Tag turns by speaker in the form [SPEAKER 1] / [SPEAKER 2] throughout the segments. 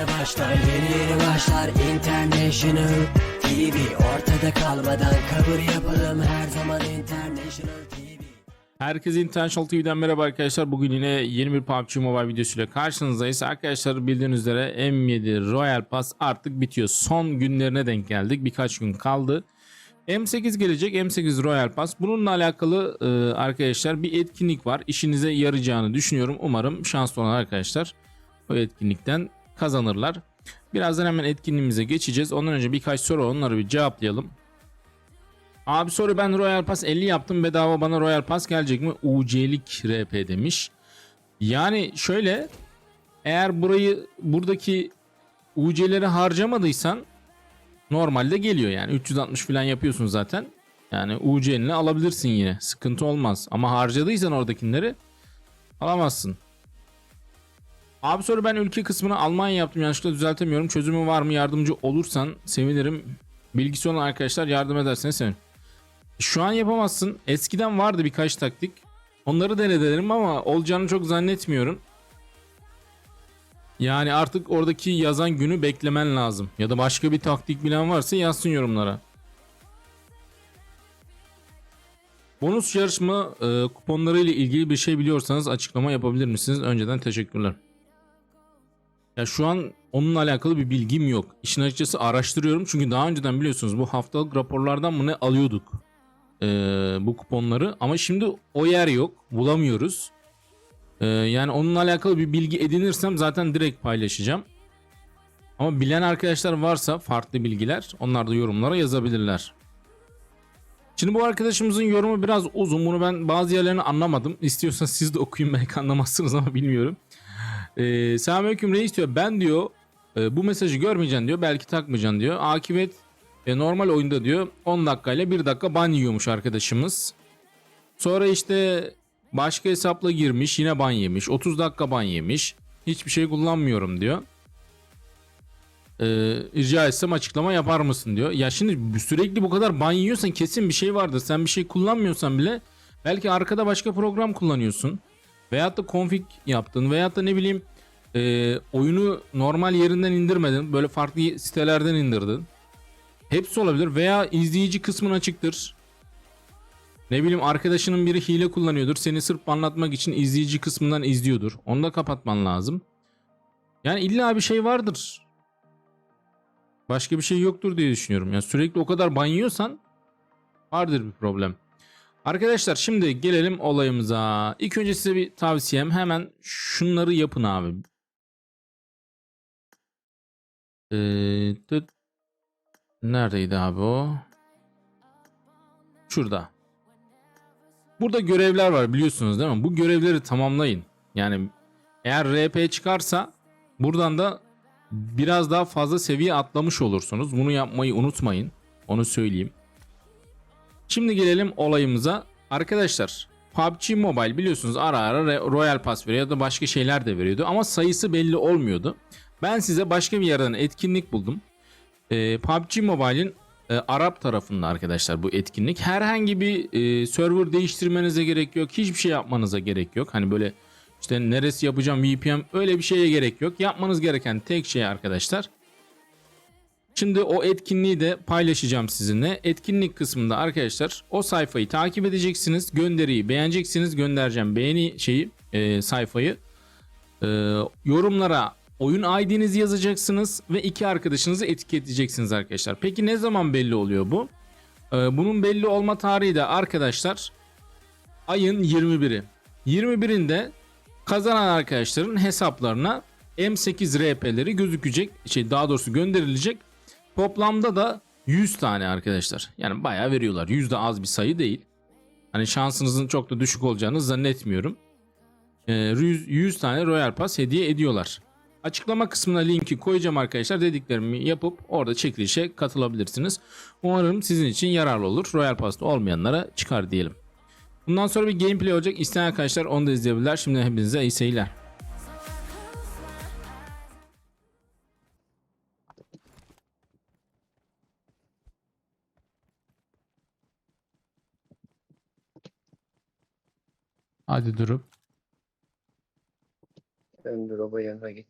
[SPEAKER 1] yeni başlar Yeni yeni başlar International TV Ortada kalmadan kabul yapalım Her zaman International TV
[SPEAKER 2] Herkese International TV'den merhaba arkadaşlar. Bugün yine yeni bir PUBG Mobile videosuyla karşınızdayız. Arkadaşlar bildiğiniz üzere M7 Royal Pass artık bitiyor. Son günlerine denk geldik. Birkaç gün kaldı. M8 gelecek. M8 Royal Pass. Bununla alakalı e, arkadaşlar bir etkinlik var. İşinize yarayacağını düşünüyorum. Umarım şanslı olan arkadaşlar o etkinlikten kazanırlar. Birazdan hemen etkinliğimize geçeceğiz. Ondan önce birkaç soru onları bir cevaplayalım. Abi soru ben Royal Pass 50 yaptım bedava bana Royal Pass gelecek mi? UC'lik RP demiş. Yani şöyle eğer burayı buradaki UC'leri harcamadıysan normalde geliyor yani 360 falan yapıyorsun zaten. Yani UC'ni alabilirsin yine sıkıntı olmaz ama harcadıysan oradakileri alamazsın. Abi soru ben ülke kısmını Almanya yaptım yanlışlıkla düzeltemiyorum. Çözümü var mı yardımcı olursan sevinirim. Bilgisi olan arkadaşlar yardım ederseniz sevinirim. Şu an yapamazsın. Eskiden vardı birkaç taktik. Onları denedim ama olacağını çok zannetmiyorum. Yani artık oradaki yazan günü beklemen lazım. Ya da başka bir taktik bilen varsa yazsın yorumlara. Bonus yarışma e, kuponları ile ilgili bir şey biliyorsanız açıklama yapabilir misiniz? Önceden teşekkürler. Ya şu an onunla alakalı bir bilgim yok. İşin açıkçası araştırıyorum çünkü daha önceden biliyorsunuz bu haftalık raporlardan mı ne alıyorduk e, bu kuponları ama şimdi o yer yok bulamıyoruz. E, yani onunla alakalı bir bilgi edinirsem zaten direkt paylaşacağım. Ama bilen arkadaşlar varsa farklı bilgiler onlar da yorumlara yazabilirler. Şimdi bu arkadaşımızın yorumu biraz uzun. Bunu ben bazı yerlerini anlamadım. İstiyorsanız siz de okuyun belki anlamazsınız ama bilmiyorum. Ee, Selamünaleyküm reis diyor. Ben diyor e, bu mesajı görmeyeceksin diyor. Belki takmayacaksın diyor. Akibet e, normal oyunda diyor 10 dakikayla 1 dakika ban yiyormuş arkadaşımız. Sonra işte başka hesapla girmiş yine ban yemiş. 30 dakika ban yemiş. Hiçbir şey kullanmıyorum diyor. Ee, rica etsem açıklama yapar mısın diyor. Ya şimdi sürekli bu kadar ban yiyorsan kesin bir şey vardır. Sen bir şey kullanmıyorsan bile belki arkada başka program kullanıyorsun. Veyahut da config yaptın veyahut da ne bileyim e, oyunu normal yerinden indirmedin. Böyle farklı sitelerden indirdin. Hepsi olabilir veya izleyici kısmın açıktır. Ne bileyim arkadaşının biri hile kullanıyordur. Seni sırf anlatmak için izleyici kısmından izliyordur. Onu da kapatman lazım. Yani illa bir şey vardır. Başka bir şey yoktur diye düşünüyorum. Yani sürekli o kadar banyosan vardır bir problem. Arkadaşlar şimdi gelelim olayımıza. İlk önce size bir tavsiyem hemen şunları yapın abi. Ee. Neredeydi abi o? Şurada. Burada görevler var biliyorsunuz değil mi? Bu görevleri tamamlayın. Yani eğer RP çıkarsa buradan da biraz daha fazla seviye atlamış olursunuz. Bunu yapmayı unutmayın. Onu söyleyeyim. Şimdi gelelim olayımıza. Arkadaşlar PUBG Mobile biliyorsunuz ara ara Royal Pass veriyor ya da başka şeyler de veriyordu ama sayısı belli olmuyordu. Ben size başka bir yerden etkinlik buldum. Ee, PUBG Mobile'in e, Arap tarafında arkadaşlar bu etkinlik. Herhangi bir e, server değiştirmenize gerek yok. Hiçbir şey yapmanıza gerek yok. Hani böyle işte neresi yapacağım VPN öyle bir şeye gerek yok. Yapmanız gereken tek şey arkadaşlar. Şimdi o etkinliği de paylaşacağım sizinle. Etkinlik kısmında arkadaşlar o sayfayı takip edeceksiniz. Gönderiyi beğeneceksiniz. Göndereceğim beğeni şeyi e, sayfayı. E, yorumlara oyun ID'nizi yazacaksınız ve iki arkadaşınızı etiketleyeceksiniz arkadaşlar. Peki ne zaman belli oluyor bu? E, bunun belli olma tarihi de arkadaşlar ayın 21'i. 21'inde kazanan arkadaşların hesaplarına M8 RP'leri gözükecek. Şey daha doğrusu gönderilecek. Toplamda da 100 tane arkadaşlar. Yani bayağı veriyorlar. 100 de az bir sayı değil. Hani şansınızın çok da düşük olacağını zannetmiyorum. Ee, 100, 100 tane Royal Pass hediye ediyorlar. Açıklama kısmına linki koyacağım arkadaşlar. Dediklerimi yapıp orada çekilişe katılabilirsiniz. Umarım sizin için yararlı olur. Royal Pass'ta olmayanlara çıkar diyelim. Bundan sonra bir gameplay olacak. İsteyen arkadaşlar onu da izleyebilirler. Şimdi hepinize iyi seyirler. Hadi durup.
[SPEAKER 3] Sen drop'a yanına git.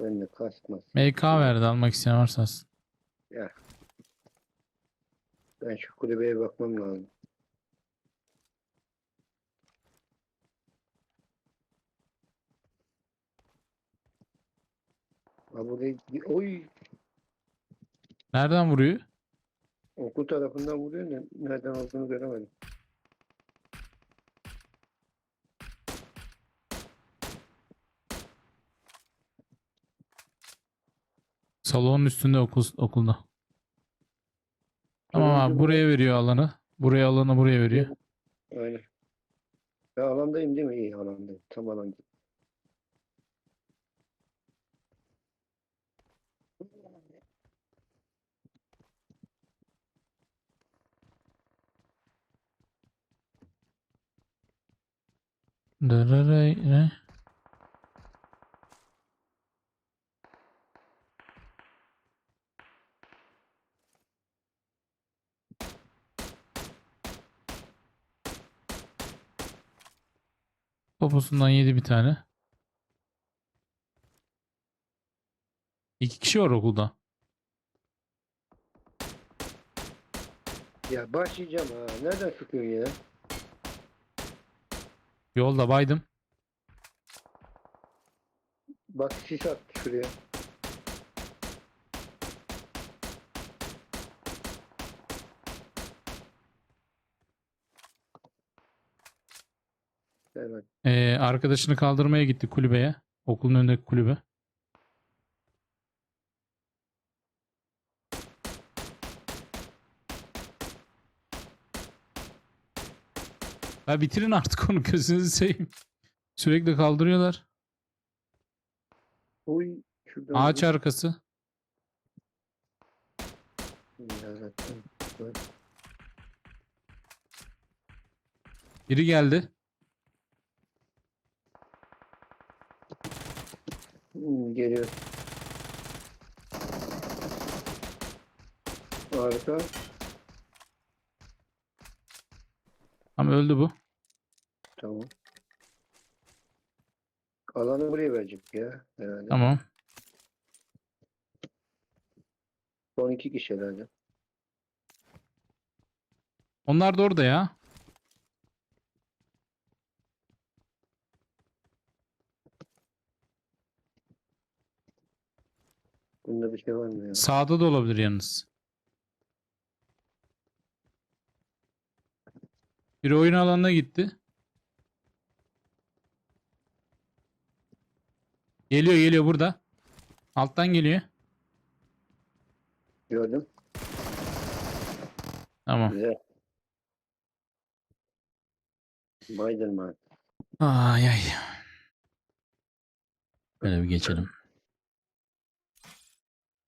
[SPEAKER 3] Ben de kaçmasın.
[SPEAKER 2] MK verdi almak isteyen varsa alsın.
[SPEAKER 3] Ya. Ben şu kulübeye bakmam lazım. Ha buraya oy
[SPEAKER 2] Nereden vuruyor?
[SPEAKER 3] okul tarafından vuruyor da nereden olduğunu göremedim.
[SPEAKER 2] Salonun üstünde okul, okulda.
[SPEAKER 3] Turuncu
[SPEAKER 2] buraya veriyor alanı. Buraya alanı buraya veriyor.
[SPEAKER 3] Aynen. Ya alandayım değil mi? İyi alandayım. Tam alandayım.
[SPEAKER 2] Dırırıy, ne? Poposundan yedi bir tane. İki kişi var okulda.
[SPEAKER 3] Ya başlayacağım ha. Nereden sıkıyorsun ya?
[SPEAKER 2] Yolda baydım.
[SPEAKER 3] Bak sis attı şuraya. Evet.
[SPEAKER 2] Ee, arkadaşını kaldırmaya gitti kulübeye. Okulun önündeki kulübe. Ya bitirin artık onu gözünüzü seveyim. Sürekli kaldırıyorlar.
[SPEAKER 3] Oy. Şuradan
[SPEAKER 2] Ağaç
[SPEAKER 3] bir-
[SPEAKER 2] arkası.
[SPEAKER 3] Ya zaten. Bak.
[SPEAKER 2] Biri geldi.
[SPEAKER 3] Hmm, geliyor. Harika.
[SPEAKER 2] Ama öldü bu.
[SPEAKER 3] Tamam. Alanı buraya verecek ya herhalde.
[SPEAKER 2] Tamam.
[SPEAKER 3] Son iki kişi herhalde.
[SPEAKER 2] Onlar da orada ya.
[SPEAKER 3] Bunda bir şey var mı ya?
[SPEAKER 2] Sağda da olabilir yalnız. Biri oyun alanına gitti. Geliyor geliyor burada. Alttan geliyor.
[SPEAKER 3] Gördüm.
[SPEAKER 2] Tamam.
[SPEAKER 3] Güzel. Biden
[SPEAKER 2] Ay ay. Böyle bir geçelim.